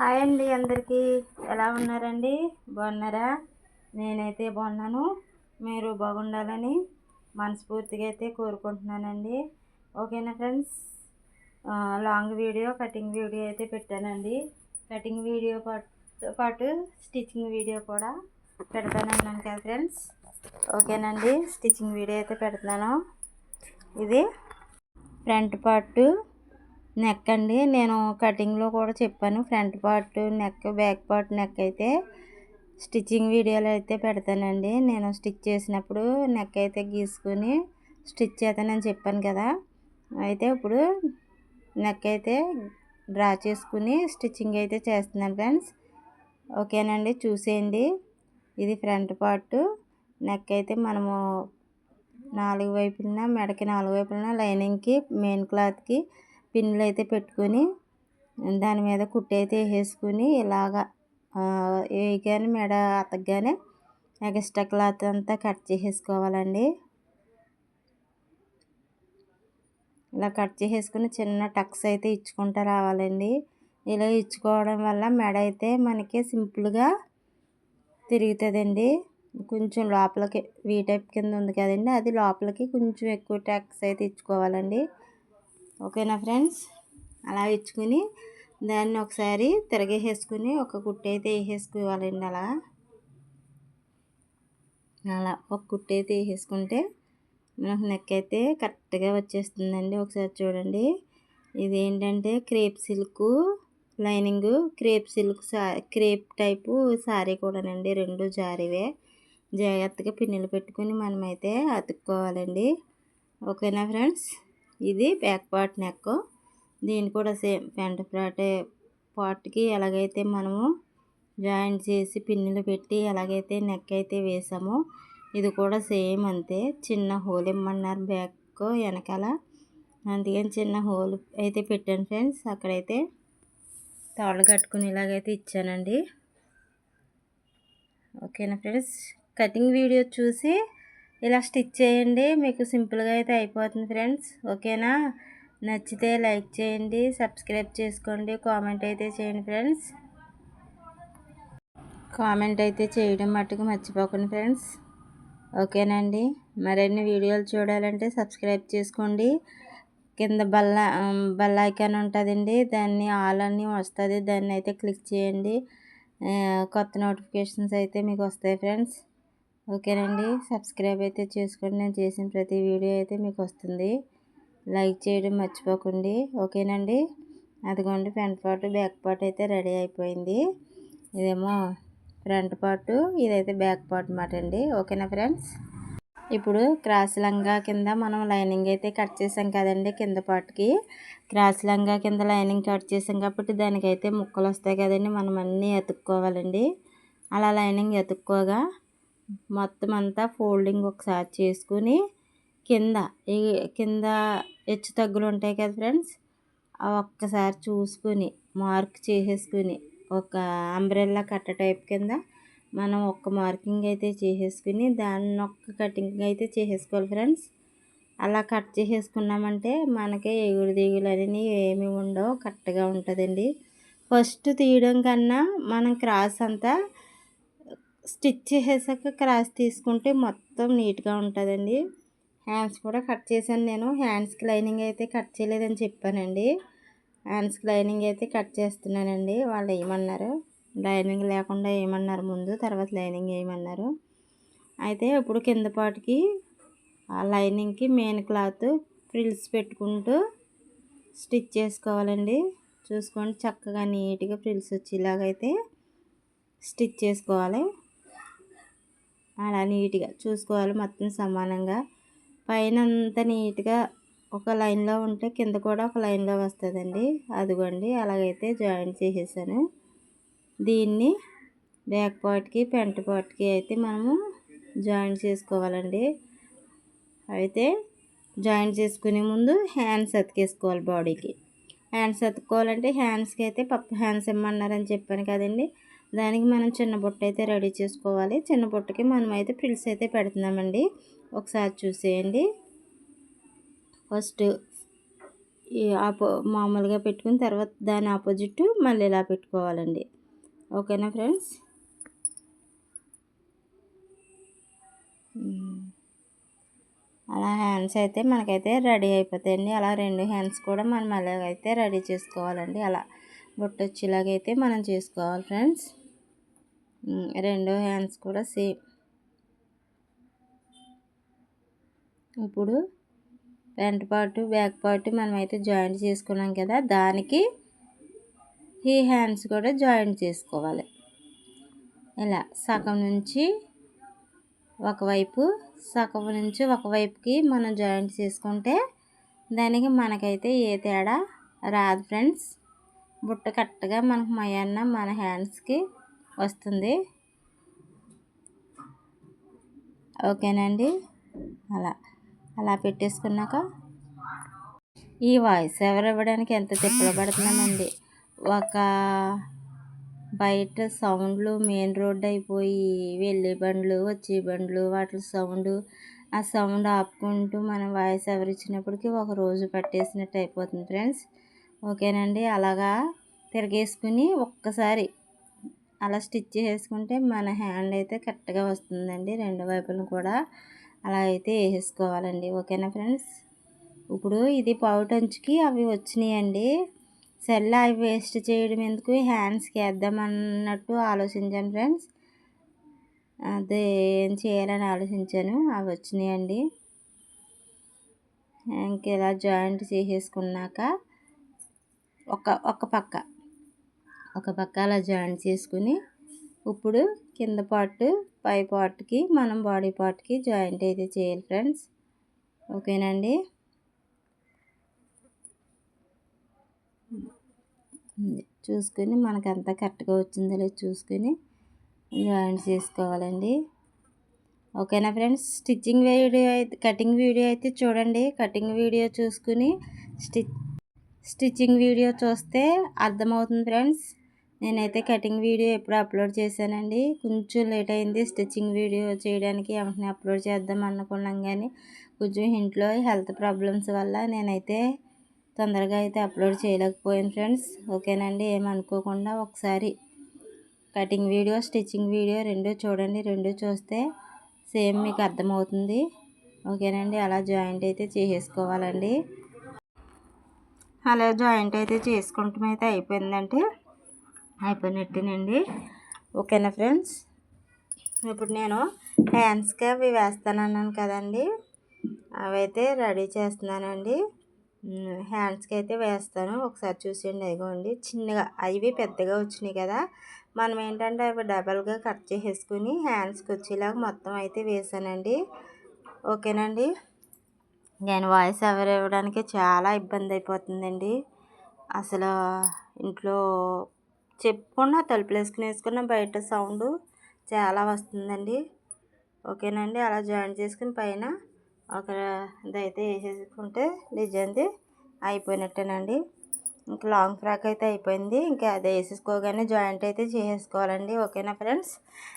Hi అండి అందరికీ. ఎలా ఉన్నారండి? బాగున్నారా? నేనైతే బాగున్నాను. మీరు బాగుండాలని మనస్ఫూర్తిగా అయితే కోరుకుంటున్నానండి. ఓకేనా friends? Long video cutting video అయితే పెట్టానండి. కటింగ్ వీడియో పాటు పాటు స్టిచ్చింగ్ వీడియో కూడా పెడతానన్నాను కదా ఫ్రెండ్స్? ఓకేనండి. స్టిచ్చింగ్ వీడియో అయితే పెడుతున్నాను. ఇది ఫ్రంట్ పార్ట్ నెక్ అండి. నేను కటింగ్లో కూడా చెప్పాను. Front part neck back part neck అయితే స్టిచ్చింగ్ వీడియోలు అయితే పెడతానండి. నేను స్టిచ్ చేసినప్పుడు నెక్ అయితే గీసుకుని స్టిచ్ చేస్తానని చెప్పాను కదా. అయితే ఇప్పుడు నెక్ అయితే డ్రా చేసుకుని స్టిచ్చింగ్ అయితే చేస్తున్నాను ఫ్రెండ్స్ ఓకేనండి చూసేయండి. ఇది ఫ్రంట్ పార్ట్ నెక్ అయితే మనము నాలుగు వైపులన మెడకి నాలుగు వైపులన లైనింగ్కి మెయిన్ క్లాత్కి పిన్నులు అయితే పెట్టుకొని దాని మీద కుట్టి అయితే వేసుకుని ఇలాగా వేయగానే మెడ అతకగానే ఎక్స్ట్రా క్లాత్ అంతా కట్ చేసేసుకోవాలండి. ఇలా కట్ చేసేసుకుని చిన్న టక్స్ అయితే ఇచ్చుకుంటూ రావాలండి. ఇలా ఇచ్చుకోవడం వల్ల మెడ అయితే మనకి సింపుల్గా తిరుగుతుందండి. కొంచెం లోపలికి వీ టైప్ కింద ఉంది కదండి అది లోపలికి కొంచెం ఎక్కువ టక్స్ అయితే ఇచ్చుకోవాలండి. ఓకేనా ఫ్రెండ్స్? అలా ఇచ్చుకుని దాన్ని ఒకసారి తిరగేసేసుకుని ఒక కుట్టి అయితే వేసేసుకోవాలండి అలా. అలా ఒక కుట్టి అయితే వేసేసుకుంటే మనకు నెక్ అయితే కరెక్ట్గా వచ్చేస్తుందండి. ఒకసారి చూడండి. ఇది ఏంటంటే crepe silk lining crepe silk సా క్రేప్ టైపు శారీ కూడానండి. రెండు జారీవే. జాగ్రత్తగా పిన్నులు పెట్టుకుని మనమైతే అతుక్కోవాలండి. ఓకేనా ఫ్రెండ్స్? ఇది బ్యాక్ పార్ట్ నెక్ దీన్ని కూడా సేమ్ ఫ్రంట్ ఫ్రాటే పార్ట్కి ఎలాగైతే మనము జాయింట్ చేసి పిన్నులు పెట్టి ఎలాగైతే నెక్ అయితే వేసామో ఇది కూడా సేమ్ అంతే. చిన్న హోల్ ఇమ్మన్నారు బ్యాక్ వెనకాల. అందుకని చిన్న హోల్ అయితే పెట్టాను ఫ్రెండ్స్ అక్కడైతే తాళ్ళు కట్టుకుని ఇలాగైతే ఇచ్చానండి. ఓకేనా ఫ్రెండ్స్ కటింగ్ వీడియో చూసి ఇలా స్టిచ్ చేయండి. మీకు సింపుల్గా అయితే అయిపోతుంది ఫ్రెండ్స్. ఓకేనా? నచ్చితే లైక్ చేయండి సబ్స్క్రైబ్ చేసుకోండి కామెంట్ అయితే చేయండి ఫ్రెండ్స్. కామెంట్ అయితే చేయడం మట్టుకు మర్చిపోకండి ఫ్రెండ్స్. ఓకేనండి. మరిన్ని వీడియోలు చూడాలంటే సబ్స్క్రైబ్ చేసుకోండి. కింద బల్ల బల్ల ఐకాన్ ఉంటుందండి. దాన్ని ఆల్ అన్నీ వస్తుంది. దాన్ని అయితే క్లిక్ చేయండి. కొత్త నోటిఫికేషన్స్ అయితే మీకు వస్తాయి ఫ్రెండ్స్. ఓకేనండి. సబ్స్క్రైబ్ అయితే చేసుకోండి. నేను చేసిన ప్రతి వీడియో అయితే మీకు వస్తుంది. లైక్ చేయడం మర్చిపోకండి. ఓకేనండి. అదిగోండి ఫ్రంట్ పార్ట్ బ్యాక్ పార్ట్ అయితే రెడీ అయిపోయింది. ఇదేమో ఫ్రంట్ పార్ట్ ఇదైతే బ్యాక్ పార్ట్ మాట అండి. ఓకేనా ఫ్రెండ్స్? ఇప్పుడు క్రాస్ లంగా కింద మనం లైనింగ్ అయితే కట్ చేసాం కదండి కింద పాటుకి క్రాస్ లంగా కింద లైనింగ్ కట్ చేసాం కాబట్టి దానికైతే ముక్కలు వస్తాయి కదండి. మనం అన్నీ ఎతుక్కోవాలండి అలా లైనింగ్ ఎతుక్కోగా మొత్తం అంతా ఫోల్డింగ్ ఒకసారి చేసుకుని కింద కింద హెచ్చు తగ్గులు ఉంటాయి కదా ఫ్రెండ్స్ ఒక్కసారి చూసుకుని మార్క్ చేసేసుకుని ఒక అంబ్రెల్లా కట్ట టైప్ కింద మనం ఒక్క మార్కింగ్ అయితే చేసేసుకుని దాన్ని ఒక్క కటింగ్ అయితే చేసేసుకోవాలి ఫ్రెండ్స్. అలా కట్ చేసేసుకున్నామంటే మనకి ఎగుడు దిగులు అనేవి ఏమి ఉండవు కరెక్ట్గా ఉంటుందండి. ఫస్ట్ తీయడం కన్నా మనం క్రాస్ అంతా స్టిచ్ చేసాక క్రాస్ తీసుకుంటే మొత్తం నీట్గా ఉంటుందండి. హ్యాండ్స్ కూడా కట్ చేశాను నేను. హ్యాండ్స్కి లైనింగ్ అయితే కట్ చేయలేదని చెప్పానండి. హ్యాండ్స్కి లైనింగ్ అయితే కట్ చేస్తున్నానండి. వాళ్ళు ఏమన్నారు? లైనింగ్ లేకుండా ఏమన్నారు ముందు? తర్వాత లైనింగ్ వేయమన్నారు అయితే ఇప్పుడు కింద పాటికి ఆ లైనింగ్కి మెయిన్ క్లాత్ ఫ్రిల్స్ పెట్టుకుంటూ స్టిచ్ చేసుకోవాలండి. చూసుకోండి చక్కగా నీట్గా ఫ్రిల్స్ వచ్చేలాగైతే స్టిచ్ చేసుకోవాలి. అలా నీట్గా చూసుకోవాలి మొత్తం సమానంగా. పైన అంత నీట్గా ఒక లైన్లో ఉంటే కింద కూడా ఒక లైన్లో వస్తుందండి. అదిగోండి అలాగైతే జాయింట్ చేసేసాను. దీన్ని బ్యాక్ పార్ట్కి పెంట పార్ట్కి అయితే మనము జాయింట్ చేసుకోవాలండి. అయితే జాయింట్ చేసుకునే ముందు హ్యాండ్స్ అతికేసుకోవాలి బాడీకి. హ్యాండ్స్ అతుక్కోవాలంటే హ్యాండ్స్కి అయితే పప్పు హ్యాండ్స్ ఇమ్మన్నారని చెప్పాను కదండి. దానికి మనం చిన్న బుట్ట అయితే రెడీ చేసుకోవాలి. చిన్న బుట్టకి మనం అయితే ఫ్రిల్స్ అయితే పెడుతున్నామండి. ఒకసారి చూసేయండి. ఫస్ట్ ఈ ఆపో మామూలుగా పెట్టుకుని తర్వాత దాని ఆపోజిట్ మళ్ళీ ఇలా పెట్టుకోవాలండి. ఓకేనా ఫ్రెండ్స్? అలా హ్యాండ్స్ అయితే మనకైతే రెడీ అయిపోతాయండి. అలా రెండు హ్యాండ్స్ కూడా మనం అలాగైతే రెడీ చేసుకోవాలండి. అలా బుట్ట వచ్చేలాగైతే మనం చేసుకోవాలి ఫ్రెండ్స్. రెండో హ్యాండ్స్ కూడా సేమ్ ఇప్పుడు ఫ్రంట్ పార్ట్ బ్యాక్ పార్ట్ మనమైతే జాయింట్ చేసుకున్నాం కదా దానికి ఈ హ్యాండ్స్ కూడా జాయింట్ చేసుకోవాలి. ఇలా సగం నుంచి ఒకవైపు సగం నుంచి ఒకవైపుకి మనం జాయింట్ చేసుకుంటే దానికి మనకైతే ఏ తేడా రాదు ఫ్రెండ్స్ బుట్ట కరెక్ట్గా మనకు మయన్న మన హ్యాండ్స్కి వస్తుంది. ఓకేనండి? అలా. అలా పెట్టేసుకున్నాక ఈ వాయిస్ ఎవరు ఇవ్వడానికి ఎంత తిప్పలు పడుతున్నామండి? ఒక బయట సౌండ్లు మెయిన్ రోడ్ అయిపోయి వెళ్ళే బండ్లు వచ్చే బండ్లు వాటి సౌండ్ ఆ సౌండ్ ఆపుకుంటూ మనం వాయిస్ ఎవరు ఇచ్చినప్పటికీ ఒక రోజు పట్టేసినట్టు అయిపోతుంది ఫ్రెండ్స్. ఓకేనండి? అలాగా తిరగేసుకుని ఒక్కసారి అలా స్టిచ్ చేసుకుంటే మన హ్యాండ్ అయితే కరెక్ట్గా వస్తుందండి. రెండు వైపులను కూడా అలా అయితే వేసేసుకోవాలండి. ఓకేనా ఫ్రెండ్స్? ఇప్పుడు ఇది పౌటంచుకి అవి వచ్చినాయండి. సెల్ అవి వేస్ట్ చేయడం ఎందుకు? హ్యాండ్స్కి వేద్దామన్నట్టు ఆలోచించాను ఫ్రెండ్స్. అదే ఏం చేయాలని ఆలోచించాను. అవి వచ్చినాయండి. ఇంకెలా జాయింట్ చేసేసుకున్నాక ఒక ఒక పక్క. ఒక పక్క అలా జాయింట్ చేసుకుని ఇప్పుడు కింద పార్ట్ పై పార్ట్కి మనం బాడీ పార్ట్కి జాయింట్ అయితే చేయాలి ఫ్రెండ్స్. ఓకేనండి? చూసుకొని మనకు అంతా కరెక్ట్గా వచ్చిందో లేదో చూసుకొని జాయింట్ చేసుకోవాలండి. ఓకేనా ఫ్రెండ్స్? స్టిచ్చింగ్ వీడియో అయితే కటింగ్ వీడియో అయితే చూడండి. కటింగ్ వీడియో చూసుకుని స్టిచ్ స్టిచ్చింగ్ వీడియో చూస్తే అర్థమవుతుంది ఫ్రెండ్స్. నేనైతే కటింగ్ వీడియో ఎప్పుడు అప్లోడ్ చేశానండి. కొంచెం లేట్ అయింది స్టిచ్చింగ్ వీడియో చేయడానికి వెంటనే అప్లోడ్ చేద్దాం అనుకున్నాం కానీ కొంచెం ఇంట్లో హెల్త్ ప్రాబ్లమ్స్ వల్ల నేనైతే తొందరగా అయితే అప్లోడ్ చేయలేకపోయాను ఫ్రెండ్స్. ఓకేనండి ఏమనుకోకుండా ఒకసారి కటింగ్ వీడియో స్టిచ్చింగ్ వీడియో రెండు చూడండి. రెండు చూస్తే సేమ్ మీకు అర్థమవుతుంది. ఓకేనండి అలా జాయింట్ అయితే చేసేసుకోవాలండి. అలా జాయింట్ అయితే చేసుకుంటాం అయితే అయిపోయిందంటే అయిపోయినట్టేనండి. ఓకేనా ఫ్రెండ్స్? ఇప్పుడు నేను హ్యాండ్స్కి అవి వేస్తానన్నాను కదండి. అవైతే రెడీ చేస్తున్నానండి. హ్యాండ్స్కి అయితే వేస్తాను. ఒకసారి చూసేయండి అయిగోండి చిన్నగా అవి పెద్దగా వచ్చినాయి కదా. మనం ఏంటంటే అవి డబల్గా కట్ చేసేసుకుని హ్యాండ్స్కి వచ్చేలాగా మొత్తం అయితే వేసానండి. ఓకేనండి? నేను వాయిస్ ఎవరు ఇవ్వడానికి చాలా ఇబ్బంది అయిపోతుందండి. అసలు ఇంట్లో చెప్పుకున్న తలుపులు వేసుకుని వేసుకున్న బయట సౌండ్ చాలా వస్తుందండి. ఓకేనండి అలా జాయిన్ చేసుకుని పైన ఒక ఇదైతే వేసేసుకుంటే డిజైన్ది అయిపోయినట్టేనండి. ఇంకా లాంగ్ ఫ్రాక్ అయితే అయిపోయింది. ఇంకా అది వేసేసుకోగానే జాయింట్ అయితే చేసేసుకోవాలండి. ఓకేనా ఫ్రెండ్స్?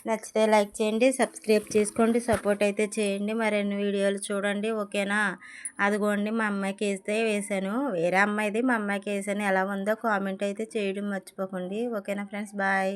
నచ్చితే లైక్ చేయండి సబ్స్క్రైబ్ చేసుకోండి సపోర్ట్ అయితే చేయండి. మరిన్ని వీడియోలు చూడండి ఓకేనా? అదిగోండి మా అమ్మాయికి వేస్తే వేసాను వేరే అమ్మాయిది మా అమ్మాయికి వేసాను ఎలా ఉందో కామెంట్ అయితే చేయడం మర్చిపోకండి. ఓకేనా ఫ్రెండ్స్? బాయ్.